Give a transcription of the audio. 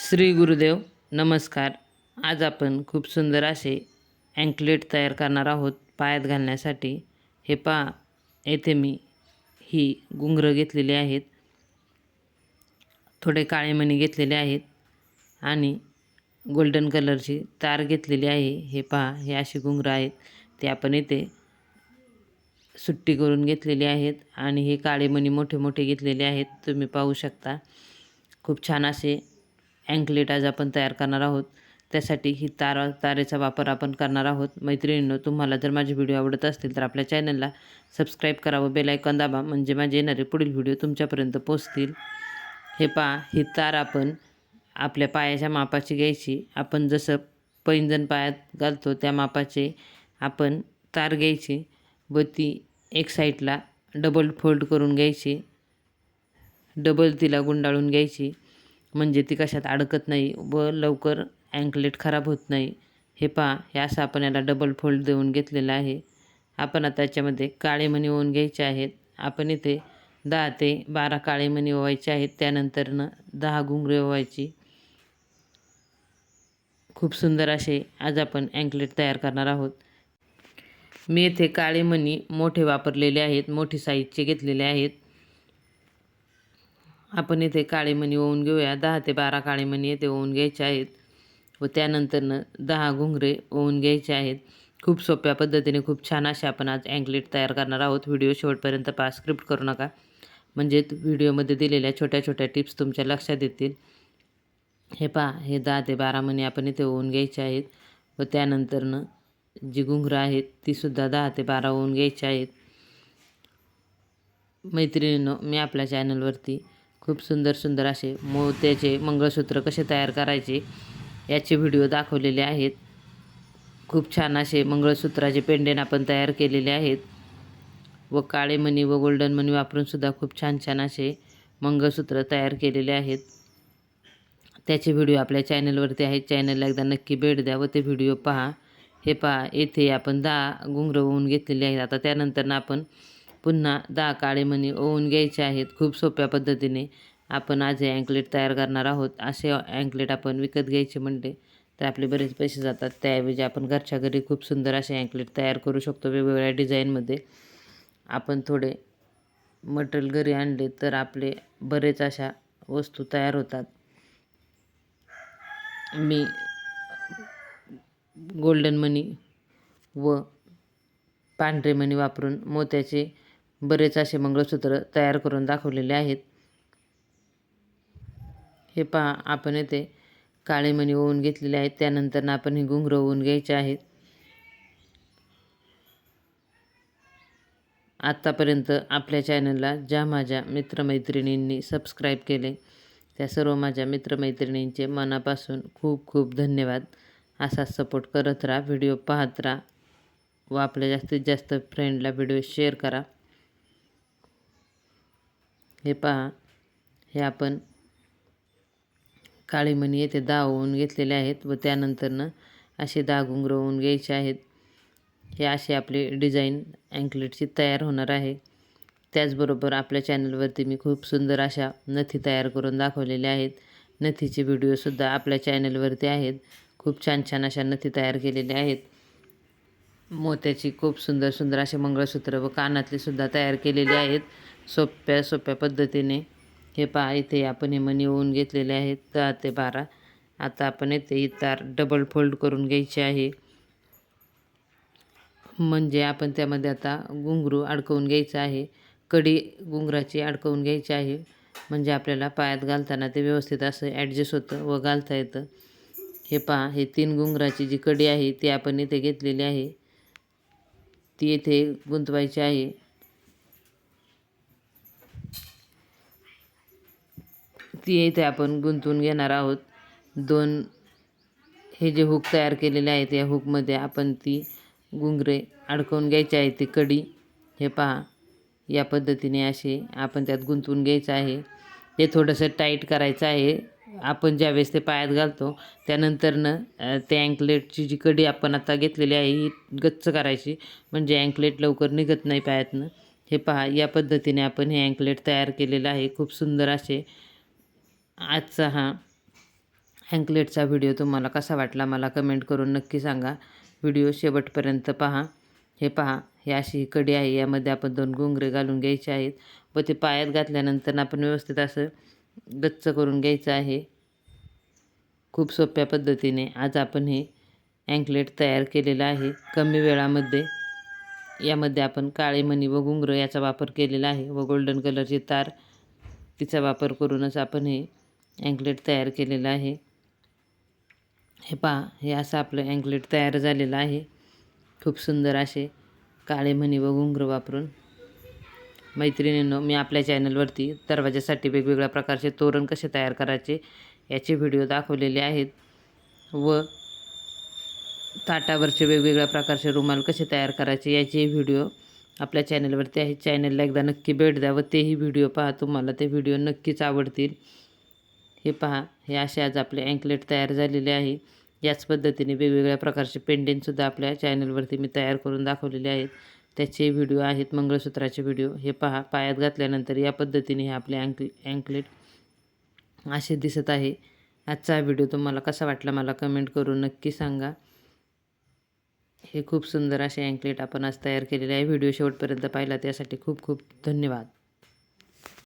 श्री गुरुदेव नमस्कार. आज आपण खूप सुंदर असे अँकलेट तयार करणार आहोत पायात घालण्यासाठी. हे पहा येथे मी ही घुंगरं घेतलेली आहेत. थोडे काळे मणी घेतलेले आहेत आणि गोल्डन कलरची तार घेतलेली आहे. हे पहा हे अशी घुंगरं आहेत. ते आपण येथे सुट्टी करून घेतलेली आहेत आणि हे काळे मणी मोठे मोठे घेतलेले आहेत. तुम्ही पाहू शकता. खूप छान असे अँकलेट आज आपण तयार करणार आहोत. त्यासाठी ही तारा तारेचा वापर आपण करणार आहोत. मैत्रिणींनो तुम्हाला जर माझे व्हिडिओ आवडत असतील तर आपल्या चॅनलला सबस्क्राईब करा व दाबा. म्हणजे माझे येणारे पुढील व्हिडिओ तुमच्यापर्यंत पोचतील हे पहा ही तार आपण आपल्या पायाच्या मापाची घ्यायची. आपण जसं पैंजण पायात घालतो त्या मापाचे आपण तार घ्यायची व ती एक साईडला डबल फोल्ड करून घ्यायची. डबल तिला गुंडाळून घ्यायची. म्हणजे ती कशात अडकत नाही व लवकर अँकलेट खराब होत नाही. हे पहा हे असं आपण याला डबल फोल्ड देऊन घेतलेलं आहे. आपण आता याच्यामध्ये काळे मणी ओवून घ्यायचे आहेत. आपण इथे दहा ते बारा काळे मणी ओवायचे आहेत. त्यानंतरनं दहा घुंगरे ओवायची. खूप सुंदर असे आज आपण अँकलेट तयार करणार आहोत. मी येथे काळे मणी मोठे वापरलेले आहेत. मोठी साईजचे घेतलेले आहेत. आपण इथे काळीमणी ओवून घेऊया. दहा ते बारा काळीमणी येथे ओवून घ्यायचे आहेत. व त्यानंतरनं दहा घुंगरे ओवून घ्यायचे आहेत. खूप सोप्या पद्धतीने खूप छान असे आपण आज अँकलेट तयार करणार आहोत. व्हिडिओ शेवटपर्यंत पहा. स्क्रिप्ट करू नका. म्हणजे व्हिडिओमध्ये दिलेल्या छोट्या छोट्या टिप्स तुमच्या लक्षात येतील. हे पहा. हे दहा ते बारा मणी आपण इथे ओवून घ्यायचे आहेत. व त्यानंतरनं जी घुंगरं आहेत तीसुद्धा दहा ते बारा ओवून घ्यायची आहेत. मैत्रिणींनो मी आपल्या चॅनलवरती खूप सुंदर सुंदर असे मोत्याचे मंगळसूत्र कसे तयार करायचे याचे व्हिडिओ दाखवलेले आहेत. खूप छान असे मंगळसूत्राचे पेंडेन आपण तयार केलेले आहेत. व काळे मणी व गोल्डन मणी वापरूनसुद्धा खूप छान छान असे मंगळसूत्र तयार केलेले आहेत. त्याचे व्हिडिओ आपल्या चॅनलवरती आहेत. चॅनलला एकदा नक्की भेट द्या व ते व्हिडिओ पहा. हे पहा येथे आपण दहा घुंगरं होऊन घेतलेले आहेत. आता त्यानंतर आपण पुन्हा दहा काळे मणी ओवून घ्यायचे आहेत खूप सोप्या पद्धतीने. आपण आज हे अँकलेट तयार करणार आहोत. असे अँकलेट आपण विकत घ्यायचे म्हणले तर आपले बरेच पैसे जातात. त्याऐवजी आपण घरच्या घरी खूप सुंदर असे अँकलेट तयार करू शकतो वेगवेगळ्या डिझाईनमध्ये आपण थोडे मटेरियल घरी आणले तर आपले बरेच अशा वस्तू तयार होतात. मी गोल्डन मनी व पांढरे मणी वापरून मोत्याचे बरेच असे मंगळसूत्र तयार करून दाखवलेले आहेत. हे पहा आपण येथे काळे मणी ओवून घेतलेले आहेत. त्यानंतर आपण हे घुंगरं ओवून घ्यायचे आहेत. आत्तापर्यंत आपल्या चॅनलला ज्या माझ्या मित्रमैत्रिणींनी सबस्क्राईब केले त्या सर्व माझ्या मित्रमैत्रिणींचे मनापासून खूप खूप धन्यवाद. असा सपोर्ट करत राहा व्हिडिओ पाहत राहा व आपल्या जास्तीत जास्त फ्रेंडला व्हिडिओ शेअर करा. हे पहा हे आपण काळी मणी येथे दावून घेतलेले आहेत व त्यानंतरनं असे दहा घुंगरं घ्यायचे आहेत. हे असे आपले डिझाईन अँकलेटची तयार होणार आहे. त्याचबरोबर आपल्या चॅनलवरती मी खूप सुंदर अशा नथी तयार करून दाखवलेल्या आहेत. नथीचे व्हिडिओसुद्धा आपल्या चॅनलवरती आहेत. खूप छान छान अशा नथी तयार केलेल्या आहेत. मोत्याची खूप सुंदर सुंदर असे मंगळसूत्र व कानातले सुद्धा तयार केलेले आहेत. सोप्या सोप्या पद्धतीने. हे पहा इथे आपण हे मनी ओवून घेतलेले आहेत. दहा ते बारा. आता आपण येथे ही तार डबल फोल्ड करून घ्यायची आहे. म्हणजे आपण त्यामध्ये आता घुंगरू अडकवून घ्यायचं आहे. कडी घुंगराची अडकवून घ्यायची आहे. म्हणजे आपल्याला पायात घालताना ते व्यवस्थित असं ॲडजस्ट होतं व घालता येतं. हे पहा हे तीन घुंगराची जी कडी आहे ती आपण इथे घेतलेली आहे. ती येथे गुंतवायची आहे. ती इथे आपण गुंतवून घेणार आहोत. दोन हे जे हुक तयार केलेले आहेत या हुकमध्ये आपण ती गुंगरे अडकवून घ्यायचे आहे ती कडी. हे पहा या पद्धतीने असे आपण त्यात गुंतवून घ्यायचं आहे. हे थोडंसं टाईट करायचं आहे. आपण ज्यावेळेस ते पायात घालतो त्यानंतरनं ते अँकलेटची जी कडी आपण आता घेतलेली आहे ही गच्च करायची. म्हणजे अँकलेट लवकर निघत नाही पायातनं. हे पहा या पद्धतीने आपण हे अँकलेट तयार केलेलं आहे. खूप सुंदर असे आजचा हा अँकलेटचा व्हिडिओ तुम्हाला कसा वाटला मला कमेंट करून नक्की सांगा. व्हिडिओ शेवटपर्यंत पहा. हे पहा हे अशी ही कडी आहे. यामध्ये आपण दोन घुंगरे घालून घ्यायचे आहेत व ते पायात घातल्यानंतर आपण व्यवस्थित असं गच्च करून घ्यायचं आहे. खूप सोप्या पद्धतीने आज आपण हे अँकलेट तयार केलेलं आहे. कमी वेळामध्ये यामध्ये आपण काळे मणी व घुंगरं याचा वापर केलेला आहे व गोल्डन कलरची तार तिचा वापर करूनच आपण हे अँकलेट तयार केलेलं आहे. हे पहा हे असं आपलं अँकलेट तयार झालेलं आहे. खूप सुंदर असे काळे म्हणी व घुंगरं वापरून. मैत्रिणींनो मी आपल्या चॅनलवरती दरवाजासाठी वेगवेगळ्या प्रकारचे तोरण कसे तयार करायचे याचे व्हिडिओ दाखवलेले आहेत व ताटावरचे वेगवेगळ्या प्रकारचे रुमाल कसे तयार करायचे याचे व्हिडिओ आपल्या चॅनलवरती आहे चॅनलला एकदा नक्की भेट द्या व तेही व्हिडिओ पहा तुम्हाला ते व्हिडिओ नक्कीच आवडतील. हे पहा हे असे आज आपले अँकलेट तयार झालेले आहे. याच पद्धतीने वेगवेगळ्या प्रकारचे पेंडेंटसुद्धा आपल्या चॅनलवरती मी तयार करून दाखवलेले आहेत. त्याचे व्हिडिओ आहेत मंगळसूत्राचे व्हिडिओ हे पहा पायात घातल्यानंतर या पद्धतीने हे आपले अँक अँकलेट असे दिसत आहे. आजचा व्हिडिओ तुम्हाला कसा वाटला मला कमेंट करून नक्की सांगा. हे खूप सुंदर असे अँकलेट आपण आज तयार केलेले आहे. व्हिडिओ शेवटपर्यंत पाहिला त्यासाठी खूप खूप धन्यवाद.